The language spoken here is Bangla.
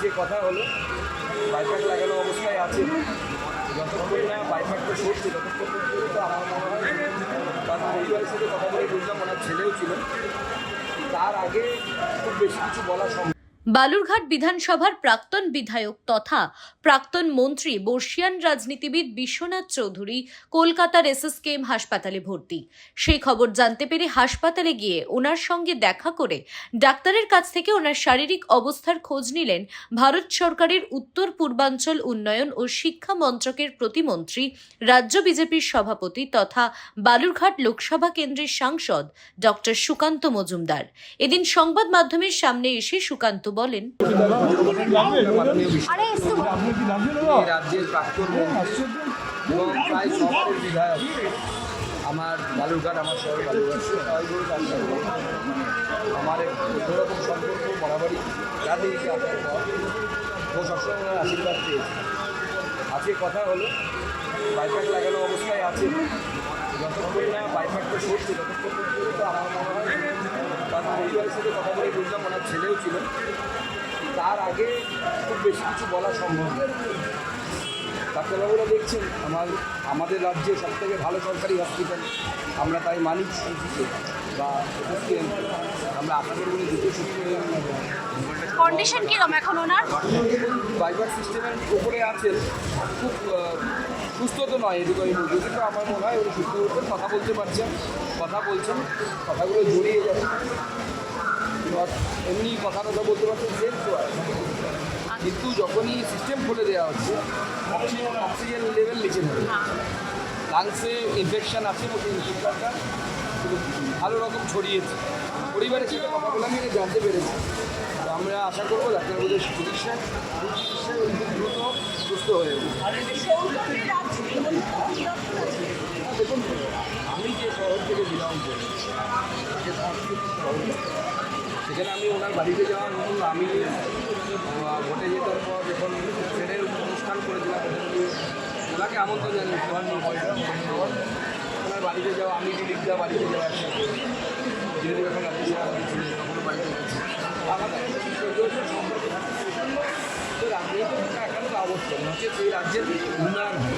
আজকে কথা হলো। বাইপাক লাগানো অবস্থায় আছে। যতক্ষণ না বাইপাকটা সরছে, ততক্ষণ পর্যন্ত আমার মনে হয় সাথে কথা বলে বুঝলাম ওনার ছেলেও ছিল। তার আগে খুব বেশি কিছু বলা সম্ভব বালুরঘাট বিধানসভার প্রাক্তন বিধায়ক তথা প্রাক্তন মন্ত্রী, বর্ষিয়ান রাজনীতিবিদ বিশ্বনাথ চৌধুরী কলকাতার এসএসকেএম হাসপাতালে ভর্তি। সেই খবর জানতে পেরে হাসপাতালে গিয়ে ওনার সঙ্গে দেখা করে ডাক্তারের কাছ থেকে ওনার শারীরিক অবস্থার খোঁজ নিলেন ভারত সরকারের উত্তর পূর্বাঞ্চল উন্নয়ন ও শিক্ষা মন্ত্রকের প্রতিমন্ত্রী, রাজ্য বিজেপির সভাপতি তথা বালুরঘাট লোকসভা কেন্দ্রের সাংসদ ডক্টর সুকান্ত মজুমদার। এদিন সংবাদ মাধ্যমের সামনে এসে সুকান্ত বলেন। মাননীয় বিশ্ব এই রাজ্যের প্রাক্তন মন্ত্রী এবং প্রায় শহরের বিধায়ক আমার বালুরঘাট আমার শহর বালুরঘাট আমার এক সম্পর্ক বরাবরই যাতে এসে আসার পর ও সবসময় ওনার আশীর্বাদ পেয়েছে। আজকে কথা হলো বাইপাক লাগানো অবস্থায় আছে। যতক্ষণ না বাইপাকটা সরছে ততক্ষণ তার সাথে কথা বলে বুঝলাম ওনার ছেলেও ছিল। তার আগে খুব বেশি কিছু বলা সম্ভব নয়। ডাক্তারবাবুরা দেখছেন আমার আমাদের রাজ্যে সব থেকে ভালো সরকারি হসপিটাল আমরা তাই মানি বা। আমরা আশা করব যে দুটো সুস্থ হয়ে কন্ডিশন কিরম এখন ওনার? বাইপাস সিস্টেমের উপরে আছেন খুব সুস্থ তো নয় এদিকে আমি বলছি কিন্তু আমার মনে হয় উনি সুস্থ হচ্ছেন কথা বলতে পারছেন কথা বলছেন কথাগুলো জড়িয়ে যাচ্ছে এমনি কথা কথা বলতে পারছেন সেম তো কিন্তু যখনই সিস্টেম খুলে দেওয়া হচ্ছে অক্সিজেন অক্সিজেন লেভেল নিচে নেবে। লাংসে ইনফেকশন আছে মতো ইনফেকশনটা ভালো রকম ছড়িয়েছে। পরিবারের সাথে কথা বলে আমি জানতে পেরেছি। তো আমরা আশা করব ডাক্তারবাবুদের উনি খুব দ্রুত সুস্থ হয়ে উঠবে। দেখুন আমি যে শহর থেকে বিলং করি যে সেখানে আমি ওনার বাড়িতে যাওয়া এবং আমি ভোটে জেতার পর যখন ট্রেনের অনুষ্ঠান করেছিলাম, ওনাকে আমন্ত্রণ জানিয়ে ওনার বাড়িতে যাওয়া, আমি দিদিকদা বাড়িতে যাওয়া একসাথে দিদি যখন রাজ্য তখন বাড়িতে গেছি আমাদের একটা সম্পর্ক। থাকে। একান্ত আবশ্যক হচ্ছে সেই রাজ্যের উন্নয়ন হয়।